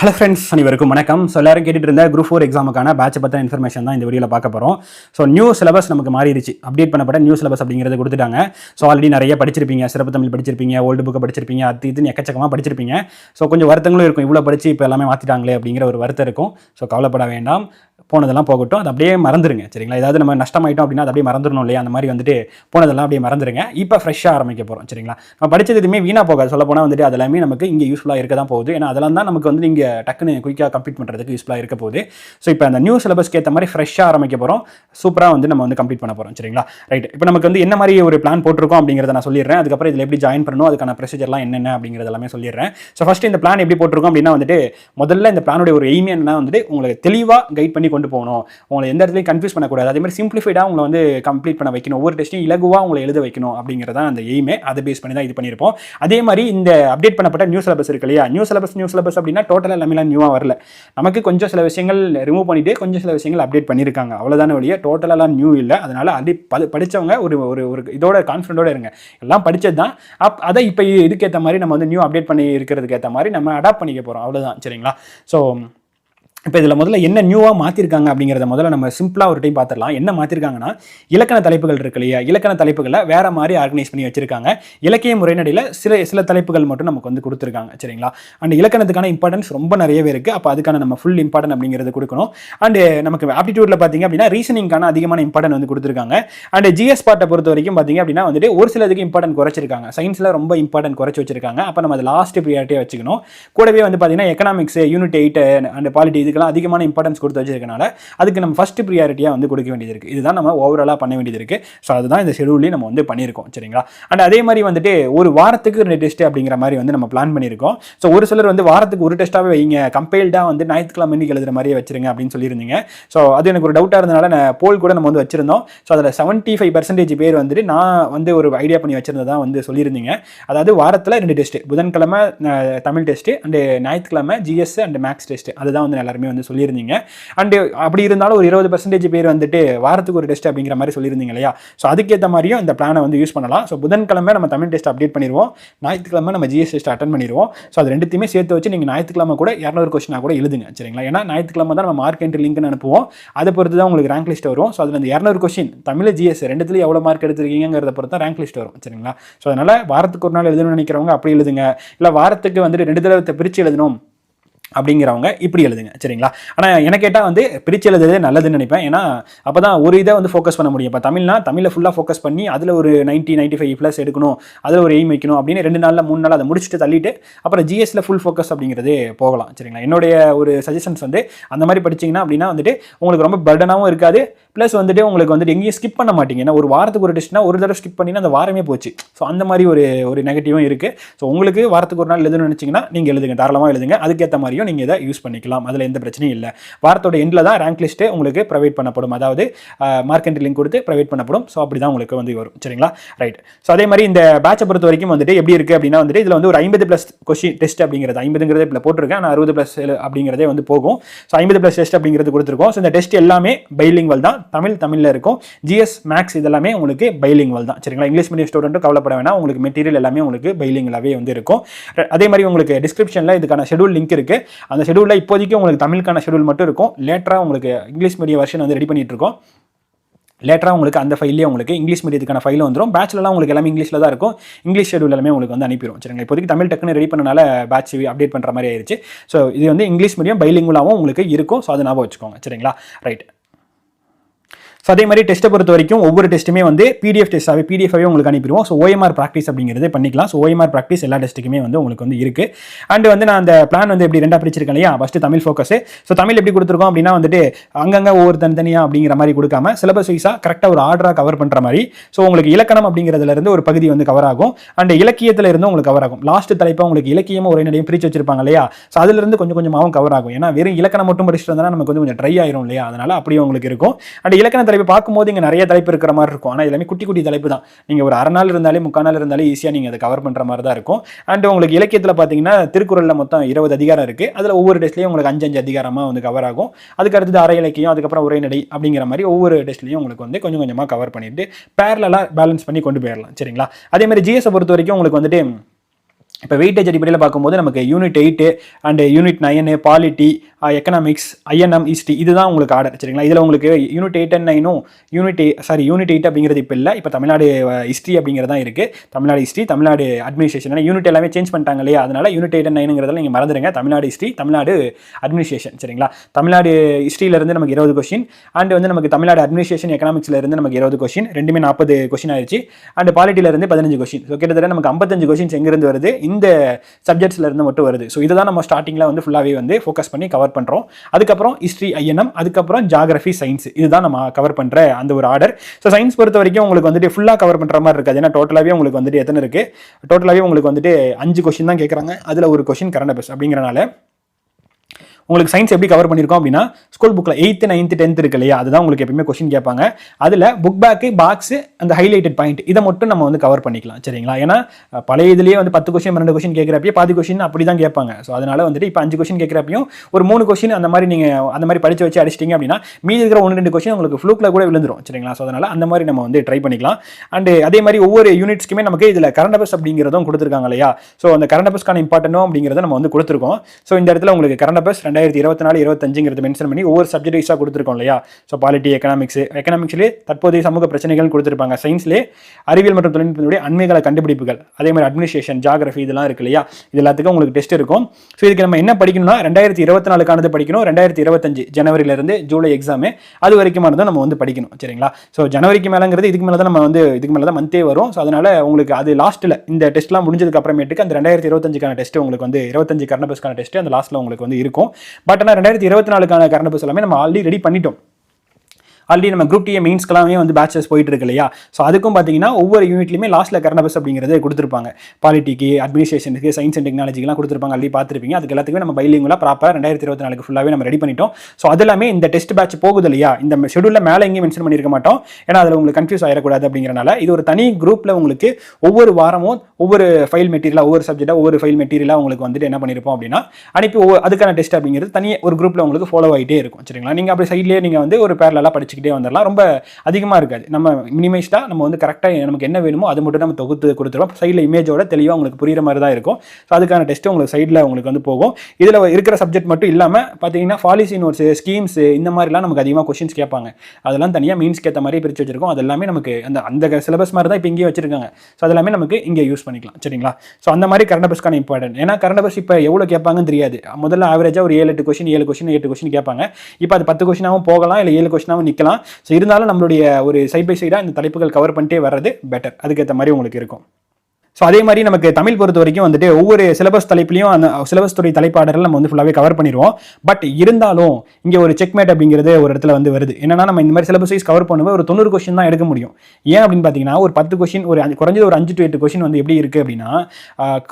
Hello friends அனைவருக்கும் வணக்கம். So எல்லாரும் கேட்டுட்டு இருந்த குரூப் ஃபோர் எக்ஸாமுக்கான பேட்ச் பற்றின இன்ஃபர்மேஷன் தான் இந்த வீடியோவில் பார்க்க போகிறோம் ஸோ நியூ சிலபஸ் நமக்கு மாறிடுச்சு. அப்டேட் பண்ணப்பட்ட நியூ சிலபஸ் அப்படிங்கிறது கொடுத்துட்டாங்க. ஸோ ஆல்ரெடி நிறைய படிச்சிருப்பீங்க. சிறப்பு தமிழ் படிச்சிருப்பீங்க. ஓல்டு புக்கை படிச்சிருப்பீங்க. அது இதுன்னு எக்கச்சக்கமாக படிச்சிருப்பீங்க. ஸோ கொஞ்சம் வருத்தங்களும் இருக்கும். இவ்வளோ படித்து இப்போ எல்லாமே மாற்றிட்டாங்களே அப்படிங்கிற ஒரு வருத்தம் இருக்கும். ஸோ கவலைப்பட வேண்டாம். போனதெல்லாம் போகட்டும். அது அப்படியே மறந்துருங்க சரிங்களா? ஏதாவது நம்ம நஷ்டமாயிட்டோம் அப்படின்னா அது அப்படியே மறந்துடணும் இல்லையா? அந்த மாதிரி வந்துட்டு போனதெல்லாம் அப்படியே மறந்துருங்க. இப்போ ஃப்ரெஷ்ஷாக ஆரம்பிக்க போகிறோம் சரிங்களா? நம்ம படித்தது எதுவுமே வீணாக போகாது. சொல்ல போனால் வந்துட்டு அதெல்லாமே நமக்கு இங்கே யூஸ்ஃபுல்லாக இருக்க தான் போகுது. ஏன்னா அதெல்லாம் தான் நமக்கு வந்து நீங்கள் டக்குன்னு குயிக்காக கம்ப்ளீட் பண்ணுறதுக்கு யூஸ்ஃபுல்லாக இருக்க போகுது. ஸோ இப்போ அந்த நியூ சிலபஸ்க்கு ஏற்ற மாதிரி ஃப்ரெஷ்ஷாக ஆரம்பிக்க போகிறோம் சூப்பராக வந்து நம்ம வந்து கம்ப்ளீட் பண்ண போகிறோம் சரிங்களா? ரைட் இப்போ நமக்கு வந்து என்ன மாதிரி ஒரு பிளான் போட்டிருக்கோம் அப்படிங்கிறத நான் சொல்லிடுறேன். அதுக்கப்புறம் இதில் எப்படி ஜாயின் பண்ணணும் அதுக்கான ப்ரொசீஜர்லாம் என்னென்ன அப்படிங்கிறது எல்லாமே சொல்லிடுறேன். ஸோ ஃபஸ்ட்டு இந்த பிளான் எப்படி போட்டிருக்கோம் அப்படின்னா வந்துட்டு முதல்ல இந்த பிளானோட ஒரு எய்ம் என்னன்னா வந்துட்டு உங்களுக்கு தெளிவாக கைட் பண்ணி கொண்டு போகணும். உங்களை எந்த இடத்துலையும் கன்ஃபியூஸ் பண்ணக்கூடாது. அதே மாதிரி சிம்பிளிஃபைடாக உங்களை வந்து கம்ப்ளீட் பண்ண வைக்கணும். ஒவ்வொரு டெஸ்ட்டையும் இலகுவாக உங்களை எழுத வைக்கணும் அப்படிங்கிறதா அந்த எய்மே அதை பேஸ் பண்ணி தான் இது பண்ணியிருப்போம். அதே மாதிரி இந்த அப்டேட் பண்ணப்பட்ட நியூ சிலபஸ் இருக்கு இல்லையா? நியூ சிலபஸ் நியூ சிலபஸ் அப்படின்னா டோட்டல் எல்லாமே நியூவாக வரல. நமக்கு கொஞ்சம் சில விஷயங்கள் ரிமூவ் பண்ணிட்டு கொஞ்சம் சில விஷயங்கள் அப்டேட் பண்ணியிருக்காங்க. அவ்வளோதான வழியே டோட்டலாக நியூ இல்லை. அதனால் அப்படி படித்தவங்க ஒரு ஒரு ஒரு இதோட கான்ஃபிடண்டோட இருங்க. எல்லாம் படித்தது தான் அப் அதை இப்போ இதுக்கேற்ற மாதிரி நம்ம வந்து நியூ அப்டேட் பண்ணி இருக்கிறதுக்கு ஏற்ற மாதிரி நம்ம அடாப்ட் பண்ணிக்க போகிறோம் அவ்வளோதான் சரிங்களா? ஸோ இப்போ இதில் முதல்ல என்ன நியூவாக மாற்றிருக்காங்க அப்படிங்கிறத முதல்ல நம்ம சிம்பிளாக ஒரு டைம் பார்த்துடலாம் என்ன மாற்றிருக்காங்கன்னா இலக்கண தலைப்புகள் இருக்கு இல்லையா? இலக்கண தலைப்புகளை வேறு மாதிரி ஆர்கனைஸ் பண்ணி வச்சுருக்காங்க. இலக்கிய முறைநடையில் சில சில தலைப்புகள் மட்டும் நமக்கு வந்து கொடுத்துருக்காங்க. சரிங்களா? அண்ட் இலக்கணத்துக்கான இம்பார்ட்டன்ஸ் ரொம்ப நிறையவே இருக்குது அப்போ அதுக்கான நம்ம ஃபுல் இம்பார்ட்டன் அப்படிங்கிறது கொடுக்கணும். அண்டு நமக்கு ஆப்டிடியூட்டில் பார்த்தீங்க அப்படின்னா ரீசனிங்கான அதிகமான இம்பார்ட்டன் வந்து கொடுத்துருக்காங்க. அண்ட் ஜிஎஸ் பாட்டை பொறுத்த வரைக்கும் பார்த்தீங்க அப்படின்னா வந்துட்டு ஒரு சிலதுக்கு இம்பார்ட்டன் குறைச்சிருக்காங்க. சயின்ஸில் ரொம்ப இம்பார்ட்டன் குறைச்சி வச்சிருக்காங்க. அப்போ நம்ம அது லாஸ்ட் ப்ரியாரிட்டியாக வச்சுக்கணும். கூடவே வந்து பார்த்தீங்கன்னா economics unit eight and polity இதுக்கெல்லாம் அதிகமான இம்பார்ட்டன்ஸ் கொடுத்து வச்சிருக்கனால அதுக்கு நம்ம ஃபஸ்ட் ப்ரியாரிட்டியாக வந்து கொடுக்க வேண்டியது இருக்குது இதுதான் நம்ம ஓவராலாக பண்ண வேண்டியது இருக்குது ஸோ அதுதான் இந்த ஷெடியூல்லையும் நம்ம வந்து பண்ணியிருக்கோம். சரிங்களா? அண்ட் அதே மாதிரி வந்துட்டு ஒரு வாரத்துக்கு ரெண்டு டெஸ்ட் அப்படிங்கிற மாதிரி வந்து நம்ம பிளான் பண்ணியிருக்கோம். ஸோ ஒரு சிலர் வந்து வாரத்துக்கு ஒரு டெஸ்ட்டாகவே வைங்க. கம்பைல்டாக வந்து ஞாயிற்றுக்கிழமை இன்னைக்கு எழுதுற மாதிரியே வச்சிருங்க அப்படின்னு சொல்லியிருந்தீங்க. ஸோ அது எனக்கு ஒரு டவுட்டாக இருந்தனால நான் போல் கூட நம்ம வந்து வச்சிருந்தோம். ஸோ அதில் செவன்ட்டி ஃபைவ் பர்சன்டேஜ் பேர் வந்துட்டு நான் வந்து ஒரு ஐடியா பண்ணி வச்சிருந்ததான் வந்து சொல்லியிருந்தீங்க. அதாவது வாரத்தில் ரெண்டு டெஸ்ட் புதன்கிழமை தமிழ் டெஸ்ட் அண்டு ஞாயிற்றுக்கிழமை ஜிஎஸ் அண்ட் மேக்ஸ் டெஸ்ட் அதுதான் வந்து எல்லாருமே வந்து சொல்லியிருந்தீங்க. அண்டு அப்படி இருந்தாலும் ஒரு இருபது பர்சன்டேஜ் பேர் வந்துட்டு வாரத்துக்கு ஒரு டெஸ்ட் அப்படிங்கிற மாதிரி சொல்லியிருந்தீங்க இல்லையா? ஸோ அதுக்கேற்ற மாதிரியும் இந்த பிளானை வந்து யூஸ் பண்ணலாம். ஸோ புதன்கிழமை நம்ம தமிழ் டெஸ்ட் அப்டேட் பண்ணிடுவோம் ஞாயிற்றுக்கிழமை நம்ம ஜிஎஸ் டெஸ்ட் அட்டன் பண்ணிடுவோம் ஸோ அது ரெண்டுத்தையுமே சேர்த்து வச்சு நீங்கள் ஞாயிற்றுக்கிழமை கூட இரநூறு கொஸ்டினாக கூட எழுதுங்க சரிங்களா? ஏன்னா ஞாயிற்றுக்கிழமை தான் நம்ம மார்க் என்ட்ரி லிங்க்னு அனுப்புவோம். அதை பொறுத்து தான் உங்களுக்கு ரேங்க் லிஸ்ட் வரும். ஸோ அதில் இந்த இரநூறு கொஸ்டின் தமிழ் ஜிஎஸ் ரெண்டுத்துலையும் எவ்வளோ மார்க் எடுத்துருக்கீங்கிறத பொறுத்து தான் ரேங்க் லிஸ்ட் வரும் சரிங்களா? ஸோ அதனால் வாரத்துக்கு ஒரு நாள் எழுதணும்னு நினைக்கிறவங்க அப்படி எழுதுங்க. இல்லை வாரத்துக்கு வந்துட்டு ரெண்டு தடவை பிரித்து எழுதணும். அப்படிங்கிறவங்க இப்படி எழுதுங்க சரிங்களா? ஆனால் எனக்கு கேட்டால் வந்து பிரித்து எழுதுறதே நல்லதுன்னு நினைப்பேன். ஏன்னா அப்போ தான் ஒரு இதை வந்து ஃபோக்கஸ் பண்ண முடியும். இப்போ தமிழ்னா தமிழை ஃபுல்லாக ஃபோக்கஸ் பண்ணி அதில் ஒரு நைன்ட்டி நைன்ட்டி ஃபைவ் ப்ளஸ் எடுக்கணும் அதில் ஒரு எய்ம் வைக்கணும் அப்படின்னு ரெண்டு நாளில் மூணு நாள் அதை முடிச்சுட்டு தள்ளிட்டு அப்புறம் ஜிஎஸ்சில் ஃபுல் ஃபோக்கஸ் அப்படிங்கிறது போகலாம் சரிங்களா? என்னுடைய ஒரு சஜஷன்ஸ் வந்து அந்த மாதிரி படிச்சீங்கன்னா அப்படின்னா வந்துட்டு உங்களுக்கு ரொம்ப பர்டனாகவும் இருக்காது. ப்ளஸ் வந்துட்டு உங்களுக்கு வந்துட்டு எங்கேயும் ஸ்கிப் பண்ண மாட்டீங்க. ஏன்னா ஒரு வாரத்துக்கு ஒரு டெஸ்ட்னா ஒரு தடவை ஸ்கிப் பண்ணினா அந்த வாரமே போச்சு. ஸோ அந்த மாதிரி ஒரு ஒரு நெகட்டிவும் இருக்குது ஸோ உங்களுக்கு வாரத்துக்கு ஒரு நாள் எழுதணும்னு நினச்சிங்கன்னா நீங்கள் எழுதுங்க. தாராளமாக எழுதுங்க. அதுக்கேற்ற மாதிரி மாதிரியும் நீங்கள் இதை யூஸ் பண்ணிக்கலாம். அதில் எந்த பிரச்சனையும் இல்லை. வாரத்தோட எண்டில் தான் ரேங்க் லிஸ்ட்டு உங்களுக்கு ப்ரொவைட் பண்ணப்படும். அதாவது மார்க் என்ட்ரி லிங்க் கொடுத்து ப்ரொவைட் பண்ணப்படும். ஸோ அப்படி தான் உங்களுக்கு வந்து வரும். சரிங்களா? ரைட் ஸோ அதே மாதிரி இந்த பேட்சை பொறுத்த வரைக்கும் வந்துட்டு எப்படி இருக்குது அப்படின்னா வந்துட்டு இதில் வந்து ஒரு ஐம்பது ப்ளஸ் கொஷின் டெஸ்ட் அப்படிங்கிறது ஐம்பதுங்கிறதே இப்போ போட்டிருக்கேன். நான் அறுபது ப்ளஸ் அப்படிங்கிறதே வந்து போகும். ஸோ ஐம்பது ப்ளஸ் டெஸ்ட் அப்படிங்கிறது கொடுத்துருக்கோம். ஸோ இந்த டெஸ்ட் எல்லாமே பைலிங்வல் தான். தமிழ் தமிழில் இருக்கும். ஜிஎஸ் மேக்ஸ் இதெல்லாமே உங்களுக்கு பைலிங்வல் தான். சரிங்களா? இங்கிலீஷ் மீடியம் ஸ்டூடெண்ட்டும் கவலைப்பட வேணாம். உங்களுக்கு மெட்டீரியல் எல்லாமே உங்களுக்கு பைலிங்கலாகவே வந்து இருக்கும். அதே மாதிரி உங்களுக்கு டிஸ்கிரிப்ஷனில் இதுக்கான ஷெடியூல் லிங்க் இருக்குது அந்த ஷெடியூலில் இப்போதைக்கு உங்களுக்கு தமிழுக்கான ஷெடியூல் மட்டும் இருக்கும். லேட்டராக உங்களுக்கு இங்கிலீஷ் மீடியம் வெர்ஷன் வந்து ரெடி பண்ணிகிட்டு இருக்கோம். லேட்டராக உங்களுக்கு அந்த ஃபைல்லே உங்களுக்கு இங்கிலீஷ் மீடியத்துக்கான ஃபைல் வந்துடும் பேட்ச்லலாம் உங்களுக்கு எல்லாமே இங்கிலீஷில் தான் இருக்கும். இங்கிலீஷ் ஷெடியூல் எல்லாமே உங்களுக்கு வந்து அனுப்பிடும் சரிங்களா? இப்போதைக்கு தமிழ் டக்குன்னு ரெடி பண்ணனால பேட்ச் அப்டேட் பண்ணுற மாதிரி ஆயிடுச்சு ஸோ இது வந்து இங்கிலீஷ் மீடியம் பைலிங்குலாகவும் உங்களுக்கு இருக்கும். ஸோ அதை ஞாபகம் வச்சுக்கோங்க. சரிங்களா? ரைட் ஸோ அதே மாதிரி டெஸ்ட்டை பொறுத்த வரைக்கும் ஒவ்வொரு டெஸ்ட்டுமே வந்து பிடிஎஃப் டெஸ்ட்டாகவே பிடிஎஃபாகவே உங்களுக்கு அனுப்பிடுவோம். ஸோ ஓஎம்ஆர் ப்ராக்டிஸ் அப்படிங்கிறது பண்ணிக்கலாம். ஸோ ஓஎம்ஆர் ப்ராக்டிஸ் எல்லா டெஸ்ட்டுக்குமே வந்து உங்களுக்கு வந்து இருக்குது அண்ட் வந்து நான் அந்த பிளான் வந்து எப்படி ரெண்டாக பிரிச்சிருக்கேன் இல்லையா? First Tamil focus so Tamil எப்படி கொடுத்துருக்கோம் அப்படின்னா வந்துட்டு அங்கங்கே ஒவ்வொரு தனித்தனியாக அப்படிங்கிற மாதிரி கொடுக்காம சிலபஸ் வைஸாக கரெக்டாக ஒரு ஆர்டராக கவர் பண்ணுற மாதிரி. ஸோ உங்களுக்கு இலக்கணம் அப்படிங்கிறதுல இருந்து ஒரு பகுதி வந்து கவர் ஆகும். அண்ட் இலக்கியத்தில் இருந்து உங்களுக்கு கவர் ஆகும். லாஸ்ட் தலைப்பாக உங்களுக்கு இலக்கியமும் ஒரே நடையும் பிரித்து வச்சிருப்பாங்க இல்லையா? ஸோ அதுலேருந்து கொஞ்சம் கொஞ்சமாகவும் கவர் ஆகும். ஏன்னா வெறும் இலக்கணம் மட்டும் படிச்சுட்டு இருந்தால் நமக்கு வந்து கொஞ்சம் ட்ரை ஆயிரும் இல்லையா? அதனால அப்படியே உங்களுக்கு இருக்கும். அண்ட் இலக்கண தலைப்பு பார்க்கும்போது இங்கே நிறைய தலைப்பு இருக்கிற மாதிரி இருக்கும். ஆனால் எல்லாமே குட்டி குட்டி தலைப்பு தான். நீங்கள் ஒரு அரை நாள் இருந்தாலே முக்கால் நாள் இருந்தாலே ஈஸியாக நீங்கள் அதை கவர் பண்ணுற மாதிரி தான் இருக்கும். அண்ட் உங்களுக்கு இலக்கியத்தில் பார்த்தீங்கன்னா திருக்குறளில் மொத்தம் இருபது அதிகாரம் இருக்குது அதில் ஒவ்வொரு டெஸ்ட்லேயும் உங்களுக்கு அஞ்சு அஞ்சு அதிகாரமாக வந்து கவர் ஆகும். அதுக்கு அடுத்தது அரை இலக்கியம் அதுக்கப்புறம் உரைநடை அப்படிங்கிற மாதிரி ஒவ்வொரு டெஸ்ட்லேயும் உங்களுக்கு வந்து கொஞ்சம் கொஞ்சமாக கவர் பண்ணிட்டு பேரலாக பேலன்ஸ் பண்ணி கொண்டு போயிடலாம். சரிங்களா? அதே மாதிரி ஜிஎஸை பொறுத்த வரைக்கும் உங்களுக்கு வந்துட்டு இப்போ வெயிட்டேஜ் அடிப்படையில் பார்க்கும்போது நமக்கு unit eight and unit nine polity economics INM history இதுதான் உங்களுக்கு ஆர்டர் சரிங்களா? இதில் உங்களுக்கு யூனிட் எயிட் அண்ட் நைனும் யூனிட் சாரி யூனிட் எயிட் அப்படிங்கிறது இப்போ இல்லை. இப்போ தமிழ்நாடு ஹிஸ்ட்ரி அப்படிங்கிறது தான் இருக்குது Tamil Nadu history Tamil Nadu administration unit எல்லாமே சேஞ்ச் பண்ணிட்டாங்க இல்லையா? அதனால யூனிட் எயிட் அண்ட் நைனுங்கிறதுல நீங்கள் மறந்துடுங்க தமிழ்நாடு ஹிஸ்ட்ரி தமிழ்நாடு அட்மினிஸ்ட்ரேஷன் சரிங்களா? தமிழ்நாடு ஹிஸ்ட்ரியிலேருந்து நமக்கு இருபது கொஷின் அண்ட் வந்து நமக்கு தமிழ்நாடு அட்மினிஸ்ட்ரேஷன் எக்கனாமிக்ஸ்லேருந்து நமக்கு இருபது கொஷின் ரெண்டுமே நாற்பது கொஷின் ஆயிடுச்சு அண்ட் பாலிட்டிலேருந்து பதினஞ்சு கொஷின் ஸோ கிட்டத்தட்ட நமக்கு ஐம்பத்தஞ்சு கொஸ்டின்ஸ் எங்கேருந்து வருது? இந்த சப்ஜெக்ட்ஸ்லேருந்து மட்டும் வருது. ஸோ இதுதான் நம்ம ஸ்டார்டிங்கில் வந்து ஃபுல்லாகவே வந்து ஃபோக்கஸ் பண்ணி கவர் பண்ணுறோம் அதுக்கப்புறம் ஹிஸ்ட்ரி ஐஎன்எம் அதுக்கப்புறம் ஜாகிரஃபி சயின்ஸ் இதுதான் நம்ம கவர் பண்ணுற அந்த ஒரு ஆர்டர் ஸோ சயின்ஸ் பொறுத்த வரைக்கும் உங்களுக்கு வந்துட்டு ஃபுல்லாக கவர் பண்ணுற மாதிரி இருக்காது. ஏன்னா டோட்டலாகவே உங்களுக்கு வந்துட்டு எத்தனை இருக்குது டோட்டலாகவே உங்களுக்கு வந்துட்டு அஞ்சு கொஷின் தான் கேட்குறாங்க அதில் ஒரு கொஷின் கரண்ட் அஃபேர்ஸ் அப்படிங்கிறனால உங்களுக்கு சயின்ஸ் எப்படி கவர் பண்ணியிருக்கோம் அப்படின்னா ஸ்கூல் புக்கில் எயித்து நைன்த்து டென்த் இருக்கு இல்லையா? அதுதான் உங்களுக்கு எப்பயுமே கொஸ்டின் கேட்பாங்க. அதில் புக் பேக்கு பாக்ஸ் அந்த ஹைலைட்டட் பாயிண்ட் இதை மட்டும் நம்ம வந்து கவர் பண்ணிக்கலாம் சரிங்களா? ஏன்னா பழைய இதுலேயே வந்து பத்து கொஸ்டின் பன்னெண்டு கொஸ்டின் கேட்குறப்பயே பாதி கொஸ்டின் அப்படி தான் கேட்பாங்க. ஸோ அதனால் வந்துட்டு இப்போ அஞ்சு கொஸ்டின் கேட்குறப்பையும் ஒரு மூணு கொஸ்டின் அந்த மாதிரி நீங்கள் அந்த மாதிரி படித்து வச்சு அடிச்சிட்டிங்க அப்படின்னா மீதி இருக்கிற ஒன்று ரெண்டு கொஸ்டின் உங்களுக்கு ஃப்ளூக்கில் கூட விழுந்துரும் சரிங்களா? ஸோ அதனால் அந்த மாதிரி நம்ம வந்து ட்ரை பண்ணிக்கலாம். அண்டு அதே மாதிரி ஒவ்வொரு யூனிட்ஸ்க்குமே நமக்கு இதில் கரண்ட் அஃபேர்ஸ் அப்படிங்கிறதும் கொடுத்துருக்காங்க இல்லையா? ஸோ அந்த கரண்ட் அஃபேர்ஸ்க்கான இம்பார்ட்டனும் அப்படிங்கிறத நம்ம வந்து கொடுத்துருக்கோம். ஸோ இந்த இடத்துல உங்களுக்கு கரண்ட் அஃபேர்ஸ் ரெண்டாயிரத்தி இருபத்தி நாலு இருபத்தஞ்சுங்கிறது மென்ஷன் பண்ணி ஒவ்வொரு சப்ஜெக்ட் வைஸாக கொடுத்துருக்கோம் இல்லையா? ஸோ பாலிட்டி எக்கனாமிக்ஸ் எக்கனாமிக்ஸ்லேயே தற்போதைய சமூக பிரச்சனைகள் கொடுத்துருப்பாங்க. சயின்ஸ்லேயே அறிவியல் மற்றும் தொழில்நுட்பத்துடைய அண்மைகள கண்டுபிடிப்புகள். அதே மாதிரி அட்மினிஸ்ட்ரேஷன் ஜாகிரஃபி இதெல்லாம் இருக்கு இல்லையா? இது எல்லாத்துக்கும் உங்களுக்கு டெஸ்ட் இருக்கும். ஸோ இதுக்கு நம்ம என்ன படிக்கணும்னா ரெண்டாயிரத்தி இருபத்தி நாலுக்கானது படிக்கணும். ரெண்டாயிரத்தி இருபத்தஞ்சு ஜனவரியிலேருந்து ஜூலை எக்ஸாமு அது வரைக்குமானதும் நம்ம வந்து படிக்கணும். சரிங்களா? ஸோ ஜனவரிக்கு மேலேங்கிறது இதுக்கு மேலே தான் நம்ம வந்து இதுக்கு மேலே தான் மந்தே வரும். ஸோ அதனால் உங்களுக்கு அது லாஸ்ட்டில் இந்த டெஸ்ட்லாம் முடிஞ்சதுக்கு அப்புறமேட்டுக்கு அந்த ரெண்டாயிரத்தி இருபத்தஞ்சுக்கான டெஸ்ட் உங்களுக்கு வந்து இருபத்தஞ்சு கர்ணபஸ்க்கான டெஸ்ட் அந்த லாஸ்ட்டில் உங்களுக்கு வந்து இருக்கும். பட் ஆனால் ரெண்டாயிரத்தி இருபத்தி நாலுக்கான கர்ணபஸ் எல்லாமே நம்ம ஆல்ரெடி ரெடி பண்ணிட்டோம். ஆல்ரெடி நம்ம குரூப் டிஏ மெயின்ஸ்க்கெல்லாமே வந்து பேச்சஸ் போயிட்டு இருக்கு இல்லையா? ஸோ அதுக்கும் பார்த்தீங்கன்னா ஒவ்வொரு யூனிட்லையுமே லாஸ்ட்டில் கரண்டபஸ் அப்படிங்கிறது கொடுத்துருப்பாங்க. பாலிட்டிக்கு அட்மினிஸ்ட்ரேஷனுக்கு சயின்ஸ் அண்ட் டெக்னாலஜிக்கெலாம் கொடுத்துருப்பாங்க. ஆல்ரெடி பார்த்துருப்பீங்க அதுக்கு எல்லாத்துக்குமே நம்ம பைலிங்குலாம் ப்ராப்பராக ரெண்டாயிரத்தி இருபத்தி நாலுக்கு ஃபுல்லாகவே நம்ம ரெடி பண்ணிட்டோம். ஸோ அது எல்லாமே இந்த டெஸ்ட் பேட்ச் போகுது இல்லையா? இந்த ஷெடியூலில் மேலே எங்கேயும் மென்ஷன் பண்ணியிருக்க மாட்டோம். ஏன்னா அதில் உங்களுக்கு கன்ஃபியூஸ் ஆகிடக்கூடாது அப்படிங்கிறனால இது ஒரு தனி குரூப்பில் உங்களுக்கு ஒவ்வொரு வாரமும் ஒவ்வொரு ஃபைல் மெட்டீரியலாக ஒவ்வொரு சப்ஜெக்டாக ஒவ்வொரு ஃபைல் மெட்டீரியலாக உங்களுக்கு வந்துட்டு என்ன பண்ணியிருப்போம் அப்படின்னா அனுப்பி ஒவ்வொரு அதுக்கான டெஸ்ட் அப்படிங்கிறது தனியாக ஒரு குரூப்பில் உங்களுக்கு ஃபாலோ ஆகிட்டே இருக்கும். சரிங்களா? நீங்கள் அப்படி சைட்லேயே நீங்கள் வந்து ஒரு பேரலாக வச்சுக்கிட்டே வந்துடலாம். ரொம்ப அதிகமாக இருக்காது. நம்ம மினிமைஸ்டாக நம்ம வந்து கரெக்டாக நமக்கு என்ன வேணுமோ அது மட்டும் நம்ம தொகுத்து கொடுத்துருவோம். சைடில் இமேஜோட தெளிவாக உங்களுக்கு புரிகிற மாதிரி தான் இருக்கும். ஸோ அதுக்கான டெஸ்ட்டு உங்களுக்கு சைடில் உங்களுக்கு வந்து போகும். இதில் இருக்கிற சப்ஜெக்ட் மட்டும் இல்லாமல் பார்த்தீங்கன்னா பாலிசி நோட்ஸ் ஸ்கீம்ஸ் இந்த மாதிரிலாம் நமக்கு அதிகமாக கொஷின்ஸ் கேட்பாங்க. அதெல்லாம் தனியாக மீன்ஸ்க்கு ஏற்ற மாதிரி பிரித்து வச்சிருக்கோம். அது எல்லாமே நமக்கு அந்த அந்த சிலபஸ் மாதிரி தான் இப்போ இங்கேயே வச்சிருக்காங்க. ஸோ அது எல்லாமே நமக்கு இங்கே யூஸ் பண்ணிக்கலாம். சரிங்களா? ஸோ அந்த மாதிரி கரண்ட் அஃபேர்ஸ்க்கான இம்பார்ட்டன்ட் ஏன்னா கரண்ட் அஃபேர்ஸ் இப்போ எவ்வளோ கேட்பாங்கன்னு தெரியாது. முதல்ல ஆவரேஜாக ஒரு ஏழு எட்டு கொஷின் ஏழு கொஷின் எட்டு கொஷின் கேட்பாங்க. இப்போ அது பத்து கொஷினாகவும் போகலாம் இல்லை ஏழு கொஷினாகவும் நிற்கலாம் ஸோ இருந்தாலும் நம்மளுடைய ஒரு சைட் பை சைடாக இந்த தலைப்புகள் கவர் பண்ணிட்டே வர்றது பெட்டர் அதுக்கேற்ற மாதிரி உங்களுக்கு இருக்கும். ஸோ அதே மாதிரி நமக்கு தமிழ் பொறுத்த வரைக்கும் வந்துட்டு ஒவ்வொரு சிலபஸ் தலைப்புலையும் அந்த சிலபஸ் துறை தலைப்பாடர்கள் நம்ம வந்து ஃபுல்லாகவே கவர் பண்ணிடுவோம். பட் இருந்தாலும் இங்கே ஒரு செக்மேட் அப்படிங்கிறது ஒரு இடத்துல வந்து வருது. என்னன்னா நம்ம இந்த மாதிரி சிலபஸ் வைஸ் கவர் பண்ணுவோம் ஒரு தொண்ணூறு கொஸ்டின் தான் எடுக்க முடியும். ஏன் அப்படின்னு பார்த்தீங்கன்னா ஒரு பத்து கொஸ்டின் ஒரு அஞ்சு- குறைஞ்சது ஒரு அஞ்சு டு எட்டு கொஸ்டின் வந்து எப்படி இருக்குது அப்படின்னா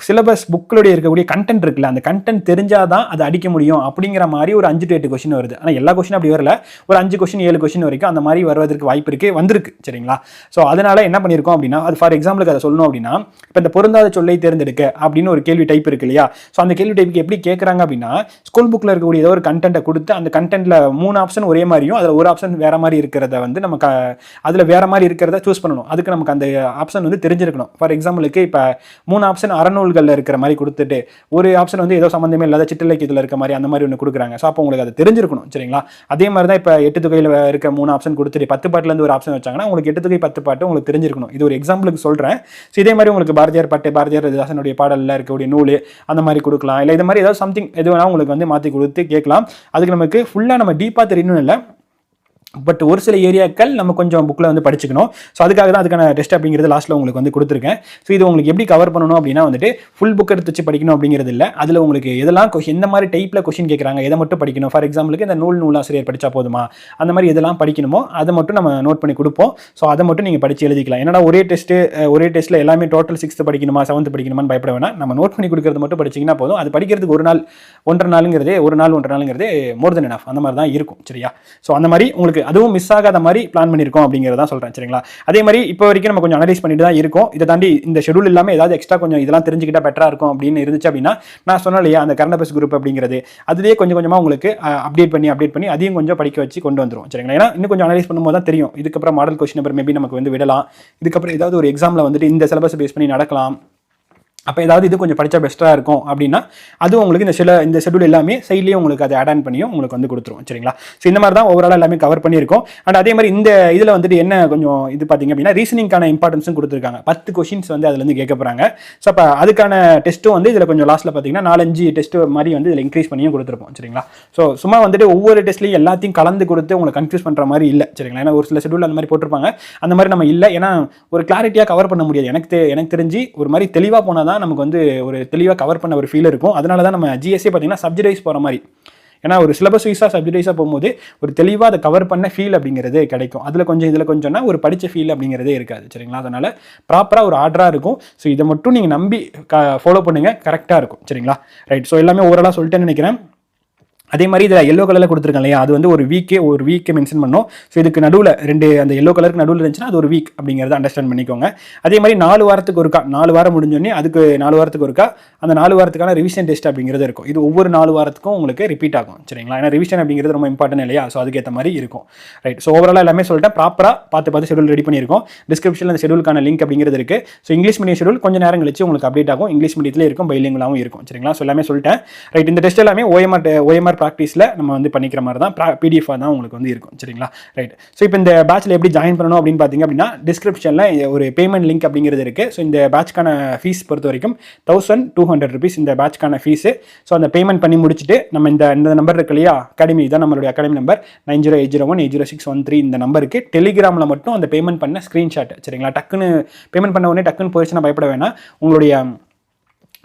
சிலபஸ் புக்கிலுடைய இருக்கக்கூடிய கண்டென்ட் இருக்குல்ல அந்த கண்டென்ட் தெரிஞ்சால் தான் அதை அடிக்க முடியும் அப்படிங்கிற மாதிரி ஒரு அஞ்சு டு எட்டு கொஸ்டின் வருது. ஆனால் எல்லா கொஸ்டின் அப்படி வரல. ஒரு அஞ்சு கொஸ்டின் ஏழு கொஸ்டின் வரைக்கும் அந்த மாதிரி வருவதற்கு வாய்ப்பு இருக்கு வந்திருக்கு சரிங்களா? ஸோ அதனால் என்ன பண்ணியிருக்கோம் அப்படின்னா அது ஃபார் எக்ஸாம்பிளுக்கு அதை சொல்லணும் அப்படின்னா இப்போ இந்த பொருந்தாத சொல்லை தேர்ந்தெடுக்க அப்படின்னு ஒரு கேள்வி டைப் இருக்கு இல்லையா? ஸோ அந்த கேள்வி டைப்புக்கு எப்படி கேட்குறாங்க அப்படின்னா ஸ்கூல் புக்கில் இருக்கக்கூடிய ஏதோ ஒரு கண்டென்ட்டை கொடுத்து அந்த கண்டென்ட்டில் மூணு ஆப்ஷன் ஒரே மாதிரியும் அதில் ஒரு ஆப்ஷன் வேறு மாதிரி இருக்கிறத வந்து நமக்கு அதில் வேறு மாதிரி இருக்கிறத சூஸ் பண்ணணும். அதுக்கு நமக்கு அந்த ஆப்ஷன் வந்து தெரிஞ்சிருக்கணும். ஃபார் எக்ஸாம்பிளுக்கு இப்போ மூணு ஆப்ஷன் அறநூல்களில் இருக்கிற மாதிரி கொடுத்துட்டு ஒரு ஆப்ஷன் வந்து ஏதோ சம்மந்தமே இல்லாத சிற்றிலக்கியத்தில் இருக்க மாதிரி அந்த மாதிரி ஒன்று கொடுக்குறாங்க. ஸோ அப்போ உங்களுக்கு அது தெரிஞ்சிருக்கணும் சரிங்களா? அதே மாதிரி தான் இப்போ எட்டு தொகையில் இருக்க மூணு ஆப்ஷன் கொடுத்துட்டு பத்து பாட்டிலேருந்து ஒரு ஆப்ஷன் வச்சாங்கன்னா உங்களுக்கு எட்டு தொகை பத்து பாட்டு உங்களுக்கு தெரிஞ்சிருக்கணும். இது ஒரு எக்ஸாம்பிளுக்கு சொல்கிறேன் ஸோ இதே மாதிரி உங்களுக்கு பாரதியார் பாட்டு பாரதியார் ரவிதாசனுடைய பாடலில் இருக்கக்கூடிய நூல் அந்த மாதிரி கொடுக்கலாம். இல்லை இது மாதிரி ஏதாவது சம்திங் எது வேணால் உங்களுக்கு வந்து மாற்றி கொடுத்து கேட்கலாம். அதுக்கு நமக்கு ஃபுல்லாக நம்ம டீப்பாக தெரியணும் இல்லை. பட் ஒரு சில ஏரியாக்கள் நம்ம கொஞ்சம் புக்கில் வந்து படிச்சுக்கணும். ஸோ அதுக்காக தான் அதுக்கான டெஸ்ட் அப்படிங்கிறது லாஸ்ட்டில் உங்களுக்கு வந்து கொடுத்துருக்கேன். ஸோ இது உங்களுக்கு எப்படி கவர் பண்ணணும் அப்படின்னா வந்துட்டு ஃபுல் புக் எடுத்து வச்சு படிக்கணும் அப்படிங்கிறது இல்லை. அதில் உங்களுக்கு எதெல்லாம் கொஷின் எந்த மாதிரி டைப்பில் கொஷின் கேட்குறாங்க எதை மட்டும் படிக்கணும்? ஃபார் எக்ஸாம்பிளுக்கு இந்த நூல் நூலாசிரியர் படித்தா போதுமா? அந்த மாதிரி எதெல்லாம் படிக்கணுமோ? அதை மட்டும் நம்ம நோட் பண்ணி கொடுப்போம். ஸோ அதை மட்டும் நீங்கள் படித்து எழுதிக்கலாம். ஏன்னா ஒரே டெஸ்ட்டு ஒரே டெஸ்ட்டில் எல்லாமே டோட்டல் சிக்ஸ்த்து படிக்கணுமா செவன்த் படிக்கணுமான்னு பயப்பட வேணாம். நம்ம நோட் பண்ணி கொடுக்கறது மட்டும் படிச்சிங்கன்னா போதும். அது படிக்கிறதுக்கு ஒரு நாள் ஒன்றரை நாளுங்கிறதே ஒரு நாள் ஒன்றரை நாளுங்கிறதே மோர் தென் எனஃப் அந்த மாதிரி தான் இருக்கும். சரியா? ஸோ அந்த மாதிரி உங்களுக்கு அதுவும் மிஸ் ஆகாத மாதிரி பிளான் பண்ணியிருக்கோம் அப்படிங்கிறத சொல்கிறேன் சரிங்களா? அதே மாதிரி இப்போ வரைக்கும் நம்ம கொஞ்சம் அனலைஸ் பண்ணிட்டு தான் இருக்கோம். இதை தாண்டி இந்த ஷெடியூல் இல்லாமல் ஏதாவது எக்ஸ்ட்ரா கொஞ்சம் இதெல்லாம் தெரிஞ்சுக்கிட்டா பெட்டராக இருக்கும் அப்படின்னு இருந்துச்சு அப்படின்னா நான் சொன்னேன் இல்லையா அந்த கரண்ட் அஃபேர்ஸ் குரூப் அப்படிங்கிறது. அதுலேயே கொஞ்சம் கொஞ்சமாக உங்களுக்கு அப்டேட் பண்ணி அப்டேட் பண்ணி அதையும் கொஞ்சம் படிக்க வச்சு கொண்டு வந்துடும் சரிங்களா? ஏன்னா இன்னும் கொஞ்சம் அனலைஸ் பண்ணும்போது தான் தெரியும். இதுக்கப்புறம் மாடல் கொஸ்டின் நம்பர் மேபி நமக்கு வந்து விடலாம். இதுக்கப்புறம் ஏதாவது ஒரு எக்ஸாமில் வந்துட்டு இந்த சிலபஸ் பேஸ் பண்ணி நடக்கலாம். அப்போ ஏதாவது இது கொஞ்சம் படித்தா பெஸ்ட்டாக இருக்கும் அப்படின்னா அதுவும் உங்களுக்கு இந்த சில இந்த ஷெடியூல் எல்லாமே சைட்லேயே உங்களுக்கு அதை ஆட் ஆன் பண்ணியும் உங்களுக்கு வந்து கொடுத்துரும் சரிங்களா? ஸோ இந்த மாதிரி தான் ஓவரால் எல்லாமே கவர் பண்ணியிருக்கோம். அண்ட் அதே மாதிரி இந்த இதில் வந்துட்டு என்ன கொஞ்சம் இது பார்த்தீங்க அப்படின்னா ரீசனிங்கான இம்பார்ட்டன்ஸும் கொடுத்துருக்காங்க. பத்து கொஷின்ஸ் வந்து அதுலேருந்து கேட்க போகிறாங்க ஸோ அப்போ அதுக்கான டெஸ்ட்டும் வந்து இதில் கொஞ்சம் லாஸ்ட்டில் பார்த்தீங்கன்னா நாலஞ்சு டெஸ்ட் மாதிரி வந்து இதில் இன்க்ரீஸ் பண்ணியும் கொடுத்துருப்போம் சரிங்களா? ஸோ சும்மா வந்துட்டு ஒவ்வொரு டெஸ்ட்லையும் எல்லாத்தையும் கலந்து கொடுத்து உங்களை கன்ஃபியூஸ் பண்ணுற மாதிரி இல்லை சரிங்களா? ஏன்னா ஒரு சில ஷெடியூல் அந்த மாதிரி போட்டிருப்பாங்க. அந்த மாதிரி நம்ம இல்லை. ஏன்னா ஒரு கிளாரிட்டியாக கவர் பண்ண முடியாது. எனக்கு எனக்கு தெரிஞ்சு ஒரு மாதிரி தெளிவாக போனால் தான் நமக்கு வந்து ஒரு தெளிவாக கவர் பண்ண ஒரு ஃபீல் இருக்கும். அதனால தான் நம்ம ஜிஎஸ்ஏ பார்த்தீங்கன்னா சப்ஜிடைஸ் போகிற மாதிரி. ஏன்னா ஒரு சிலபஸ் வைஸாக சப்ஜெக்டைஸாக போகும்போது ஒரு தெளிவாக அதை கவர் பண்ண ஃபீல் அப்படிங்கிறது கிடைக்கும். அதில் கொஞ்சம் இதில் கொஞ்சம்னா ஒரு படித்த ஃபீல் அப்படிங்கிறதே இருக்காது சரிங்களா? அதனால் ப்ராப்பராக ஒரு ஆர்டராக இருக்கும். ஸோ இதை மட்டும் நீங்கள் நம்பி க ஃபாலோ பண்ணுங்கள் கரெக்டாக இருக்கும் சரிங்களா? ரைட் ஸோ எல்லாமே ஓவராலாக சொல்லிட்டேன்னு நினைக்கிறேன். அதே மாதிரி இதில் எல்லோ கலரில் கொடுத்துருக்கேன் இல்லையா? அது வந்து ஒரு வீக்கே ஒரு வீக்கே மென்ஷன் பண்ணோம். ஸோ இதுக்கு நடுவில் ரெண்டு அந்த எல்லோ கலருக்கு நடுவில் இருந்துச்சுன்னா அது ஒரு வீக் அப்படிங்கிறத அண்டர்ஸ்டாண்ட் பண்ணிக்கோங்க. அதே மாதிரி நாலு வாரத்துக்கு ஒருக்கா நாலு வாரம் முடிஞ்சோடனே அதுக்கு நாலு வாரத்துக்கு ஒருக்கா அந்த நாலு வாரத்துக்கான ரிவிஷன் டெஸ்ட் அப்படிங்கிறது இருக்கும். இது ஒவ்வொரு நாலு வாரத்துக்கும் உங்களுக்கு ரிப்பீட் ஆகும் சரிங்களா? ஏன்னா ரிவிஷன் அப்படிங்கிறது ரொம்ப இம்பார்ட்டன் இல்லையா? ஸோ அதுக்கேற்ற மாதிரி இருக்கும். ரைட் ஸோ ஓவரால் எல்லாமே சொல்லிட்டேன் ப்ராப்பராக பார்த்து பார்த்து ஷெடியூல் ரெடி பண்ணியிருக்கோம். டிஸ்கிரிப்ஷனில் அந்த ஷெடியூலுக்கான லிங்க் அப்படிங்கிறது இருக்குது ஸோ இங்கிலீஷ் மீடியம் ஷெடியூல் கொஞ்சம் நேரம் கழிச்சு உங்களுக்கு அப்டேட் ஆகும். இங்கிலீஷ் மீடியத்தில் இருக்கும் பைலிங்கலாகவும் இருக்கும் சரிங்களா? ஸோ எல்லாமே சொல்லிட்டேன். ரைட் இந்த டெஸ்ட் எல்லாமே ஓஎம்ஆர் ஓஎம்ஆர் ப்ராக்டிஸில் நம்ம வந்து பண்ணிக்கிற மாதிரி தான் பிடிஎஃப் தான் உங்களுக்கு வந்து இருக்கும். சரிங்களா? ரைட் ஸோ இப்போ இந்த பேட்சில் எப்படி ஜாயின் பண்ணணும் அப்படின்னு பார்த்தீங்க அப்படின்னா டிஸ்கிரிப்ஷனில் ஒரு பேமெண்ட் லிங்க் அப்படிங்கிறது இருக்குது ஸோ இந்த பேட்ச்க்கான ஃபீஸ் பொறுத்த வரைக்கும் தௌசண்ட் டூ ஹண்ட்ரட் ருபீஸ் இந்த பேட்ச்க்கான ஃபீஸு ஸோ அந்த பேமெண்ட் பண்ணி முடிச்சுட்டு நம்ம இந்த இந்த நம்பர் இருக்கு இல்லையா? அகாடமி தான் நம்மளுடைய academy number nine zero eight zero one eight zero six one three இந்த நம்பருக்கு டெலிகிராமில் மட்டும் அந்த பேமெண்ட் பண்ண ஸ்க்ரீன்ஷாட் சரிங்களா? டக்குன்னு பேமெண்ட் பண்ண உடனே டக்குன்னு போயிடுச்சுன்னா பயப்பட வேணாம். உங்களுடைய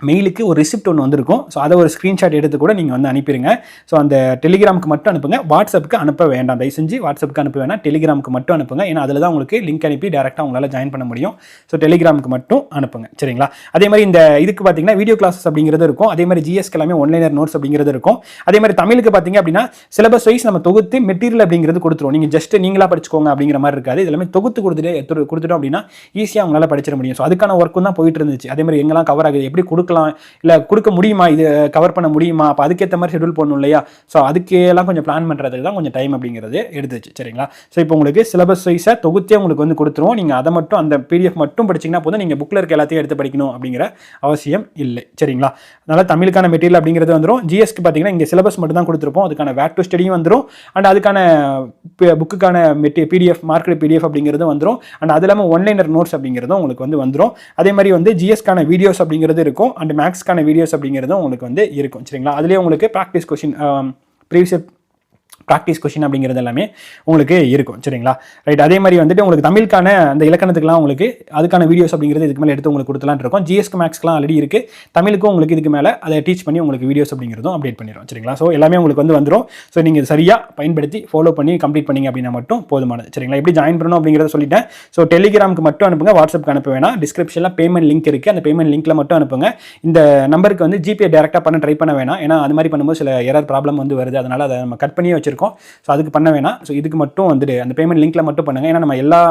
மெயிலுக்கு ஒரு ரிசிப்ட் ஒன்று வந்திருக்கும். ஸோ அதை ஒரு ஸ்க்ரீன்ஷாட் எடுத்து கூட நீங்கள் வந்து அனுப்பிடுங்க ஸோ அந்த டெலிகிராமுக்கு மட்டும் அனுப்புங்க. வாட்ஸ்அப்புக்கு அனுப்ப வேண்டாம். தயவு செஞ்சு வாட்ஸ்அப்புக்கு அனுப்ப வேணாம். டெலிகிராமுக்கு மட்டும் அனுப்புங்க. ஏன்னா அதில் தான் உங்களுக்கு லிங்க் அனுப்பி டேரெக்டாக உங்களால் ஜாயின் பண்ண முடியும். ஸோ டெலிகிராமுக்கு மட்டும் அனுப்புங்க. சரிங்களா? அதே மாதிரி இந்த இதுக்கு பார்த்தீங்கன்னா வீடியோ கிளாஸஸ் அப்படிங்கிறது இருக்கும். அதே மாதிரி ஜிஎஸ்க்கு எல்லாமே ஒன்லைனர் நோட்ஸ் அப்படிங்கிறது இருக்கும். அதே மாதிரி தமிழுக்கு பார்த்தீங்க அப்படின்னா சிலபஸ் வைஸ் நம்ம தொகுத்து மெட்டீரியல் அப்படிங்கிறது கொடுத்துருவோம். நீங்கள் ஜஸ்ட் நீங்களா படிச்சுக்கோங்க அப்படிங்கிற மாதிரி இருக்காது. இதெல்லாமே தொகுத்து கொடுத்துட்டு எடுத்து- கொடுத்துட்டோம் அப்படின்னா ஈஸியாக உங்களால் படிச்சிட முடியும். ஸோ அதுக்கான ஒர்க்கும் தான் போயிட்டு இருந்துச்சு. அதே மாதிரி எங்கெல்லாம் கவர் ஆகுது எப்படி கொடுக்கலாம். இல்லை கொடுக்க முடியுமா? இது கவர் பண்ண முடியுமா? அப்போ அதுக்கேற்ற மாதிரி ஷெடியூல் பண்ணணும் இல்லையா? ஸோ அதுக்கெல்லாம் கொஞ்சம் பிளான் பண்ணுறதுக்கு தான் கொஞ்சம் டைம் அப்படிங்கிறது எடுத்துச்சு. சரிங்களா? ஸோ இப்போ உங்களுக்கு சிலபஸ் வைஸாக தொகுத்தே உங்களுக்கு வந்து கொடுத்துருவோம். நீங்கள் அதை மட்டும் அந்த பிடிஎஃப் மட்டும் படிச்சீங்கன்னா போதும். நீங்கள் புக்கில் இருக்க எல்லாத்தையும் எடுத்து படிக்கணும் அப்படிங்கிற அவசியம் இல்லை. சரிங்களா? அதனால் தமிழுக்கான மெட்டீரியல் அப்படிங்கிறது வந்துடும் ஜிஎஸ்க்கு பார்த்தீங்கன்னா இங்கே சிலபஸ் மட்டும் தான் கொடுத்துருப்போம். அதுக்கான வேட் டு ஸ்டடியும் வந்துடும் அண்ட் அதுக்கான புக்குக்கான மெட்டி பிடிஎஃப் மார்க்கெட் பிடிஎஃப் அப்படிங்கிறதும் வந்துடும் அண்ட் அது இல்லாமல் ஒன்லைனர் நோட்ஸ் அப்படிங்கிறதும் உங்களுக்கு வந்து வந்துடும் அதே மாதிரி வந்து ஜிஎஸ்க்கான வீடியோஸ் அப்படிங்கிறது இருக்கும். அண்ட் மேக்ஸ்க்கான வீடியோஸ் அப்படிங்கிறதும் உங்களுக்கு வந்து இருக்கும் சரிங்களா? அதுலேயே உங்களுக்கு practice question previous practice question அப்படிங்கிறது எல்லாமே உங்களுக்கு இருக்கும் சரிங்களா? ரைட் அதே மாதிரி வந்துட்டு உங்களுக்கு தமிழுக்கான அந்த இலக்கணத்துக்குலாம் உங்களுக்கு அதுக்கான வீடியோஸ் அப்படிங்கிறது இதுக்கு மேலே எடுத்து உங்களுக்கு கொடுத்துலான் இருக்கும். ஜிஎஸ்க்கு மேக்ஸ்க்குலாம் ஆல்ரெடி இருக்குது தமிழுக்கும் உங்களுக்கு இதுக்கு மேலே அதை டீச் பண்ணி உங்களுக்கு வீடியோஸ் அப்படிங்கிறதும் அப்டேட் பண்ணிடும் சரிங்களா? ஸோ எல்லாமே உங்களுக்கு வந்து வந்துடும் ஸோ நீங்கள் சரியாக பயன்படுத்தி ஃபாலோ பண்ணி கம்ப்ளீட் பண்ணிங்க அப்படின்னா மட்டும் போதுமானது சரிங்களா? எப்படி ஜாயின் பண்ணணும் அப்படிங்கிறத சொல்லிட்டேன். ஸோ டெலிகிராமுக்கு மட்டும் அனுப்புங்க வாட்ஸ்அப்புக்கு அனுப்ப வேணாம். டிஸ்கிரிப்ஷனில் பேமெண்ட் லிங்க் இருக்குது அந்த பேமெண்ட் லிங்க்கில் மட்டும் அனுப்புங்க. இந்த நம்பருக்கு வந்து ஜிபே டேரெக்டாக பண்ண ட்ரை பண்ண வேணாம். ஏன்னா அது மாதிரி பண்ணும்போது சில எரர் ப்ராப்ளம் வந்து வருது. அதனால் அதை நம்ம கட் பண்ணியே வச்சிருக்கோம். ஸோ அதுக்கு பண்ண வேணாம். ஸோ இதுக்கு மட்டும் வந்துட்டு அந்த பேமெண்ட் லிங்க்கில் மட்டும் பண்ணுங்க. ஏன்னா நம்ம எல்லா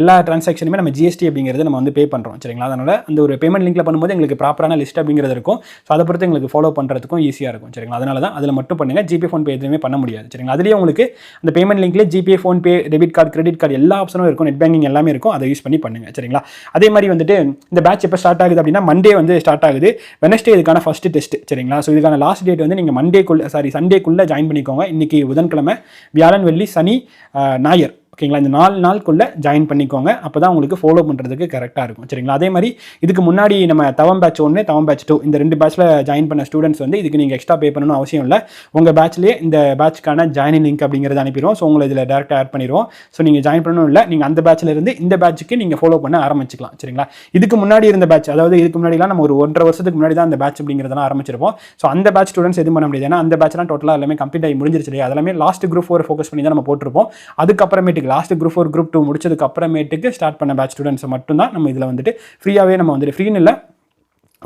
எல்லா டிரான்சாக்ஷனுமே நம்ம ஜிஎஸ்டி அப்படிங்கிறது நம்ம வந்து பே பண்ணுறோம் சரிங்களா? அதனால் அந்த ஒரு பேமெண்ட் லிங்க்ல பண்ணும்போது எங்களுக்கு ப்ராப்பரான லிஸ்ட் அப்படிங்கிறது இருக்கும். ஸோ அதை பொறுத்து எங்களுக்கு ஃபாலோ பண்ணுறதுக்கும் ஈஸியாக இருக்கும். சரிங்களா? அதனால தான் அதில் மட்டும் பண்ணுங்க. ஜிபே ஃபோன்பே எதுவுமே பண்ண முடியாது. சரிங்களா? அதுலேயே உங்களுக்கு அந்த payment லிங்க்லேயே GPay PhonePe debit card credit card எல்லா ஆப்ஷனும் இருக்கும். நெட் பேங்கிங் எல்லாமே இருக்கும். அதை யூஸ் பண்ணி பண்ணுங்க. சரிங்களா? அதே மாதிரி வந்துட்டு இந்த பேட்ச் எப்போ ஸ்டார்ட் ஆகுது அப்படின்னா மண்டே வந்து ஸ்டார்ட் ஆகுது. வெனஸ்டே இதுக்கான ஃபஸ்ட்டு டெஸ்ட் சரிங்களா? ஸோ இதுக்கான லாஸ்ட் டேட் வந்து நீங்கள் மண்டேக்குள்ளே சாரி சண்டேக்குள்ளே ஜாயின் பண்ணிக்கோங்க. இன்னைக்கு புதன்கிழமை வியாழன் வெள்ளி சனி ஆஹ், ஞாயிறு. ஓகேங்களா? இந்த நாலு நாளுக்குள்ளே ஜாயின் பண்ணிக்கோங்க. அப்போ தான் உங்களுக்கு ஃபாலோ பண்ணுறதுக்கு கரெக்டாக இருக்கும். சரிங்களா? அதே மாதிரி இதுக்கு முன்னாடி நம்ம தவம் பேட்ச் ஒன்று தவம் பேட்ச் டூ இந்த ரெண்டு பேட்ச்சில் ஜாயின் பண்ண ஸ்டூடெண்ட்ஸ் வந்து இதுக்கு நீங்கள் எக்ஸ்ட்ரா பே பண்ணணும் அவசியம் இல்லை. உங்கள் பேட்ச்லேயே இந்த பேட்ச்க்கான ஜாயினிங் லிங்க் அப்படிங்கிறத அனுப்பிடுவோம். ஸோ உங்களை இதில் டேரெக்டாக ஆட் பண்ணிடுவோம். ஸோ நீங்கள் ஜாயின் பண்ணணும் இல்லை நீங்கள் அந்த பேட்ச்லேருந்து இந்த பேட்ச்சுக்கு நீங்கள் ஃபாலோ பண்ண ஆரம்பிச்சிக்கலாம். சரிங்களா? இதுக்கு முன்னாடி இருந்த பேட்ச் அதாவது இதுக்கு முன்னாடிலாம் நம்ம ஒரு ஒன்றரை வருஷத்துக்கு முன்னாடி தான் அந்த பேட்ச் அப்படிங்கிறதெல்லாம் ஆரம்பிச்சிருப்போம். ஸோ அந்த பேட்ச் ஸ்டூடெண்ட்ஸ் எதுவும் பண்ண முடியாது. ஏன்னா அந்த பேட்ச்லாம் டோட்டலாக எல்லாமே கம்ப்ளீட் ஆகி முடிஞ்சிருச்சு இல்லையா? அதெல்லாமே லாஸ்ட் குரூப் ஃபோர் ஃபோக்கஸ் பண்ணி தான் நம்ம போட்டிருப்போம். அதுக்கப்புறமேட்டுக்கு last group four group two முடிச்சதுக்கு அப்புறமேட்டுக்கு ஸ்டார்ட் பண்ண பேட்ச் ஸ்டூடெண்ட்ஸ் மட்டும்தான் நம்ம இதில் வந்துட்டு ஃப்ரீயாகவே நம்ம வந்துட்டு ஃப்ரீன்னு இல்லை.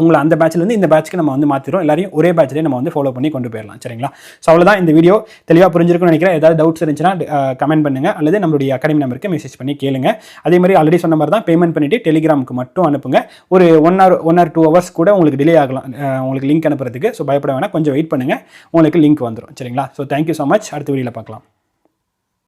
உங்களை அந்த பேட்ச்லேருந்து இந்த பேட்ச்க்கு நம்ம வந்து மாற்றிடும் எல்லாரையும் ஒரே பேட்ச்லேயே நம்ம வந்து ஃபாலோ பண்ணி கொண்டு போயிடலாம். சரிங்களா? ஸோ அவ்வளோதான் இந்த வீடியோ தெளிவாக புரிஞ்சிருக்கும்னு நினைக்கிறேன். ஏதாவது டவுட்ஸ் இருந்துச்சுன்னா கமெண்ட் பண்ணுங்கள் அல்லது நம்மளுடைய அகாடமி நம்பருக்கு மெசேஜ் பண்ணி கேளுங்க. அதே மாதிரி ஆல்ரெடி சொன்ன மாதிரி தான் பேமெண்ட் பண்ணிவிட்டு டெலிகிராமுக்கு மட்டும் அனுப்புங்க. ஒரு one hour one or two hours கூட உங்களுக்கு டிலே ஆகலாம். உங்களுக்கு லிங்க் அனுப்புறதுக்கு. ஸோ பயப்பட வேணாம். கொஞ்சம் வெயிட் பண்ணுங்கள் உங்களுக்கு லிங்க் வந்துடும் சரிங்களா? ஸோ தேங்க்யூ ஸோ மச் அடுத்த வீடியோவில் பார்க்கலாம்.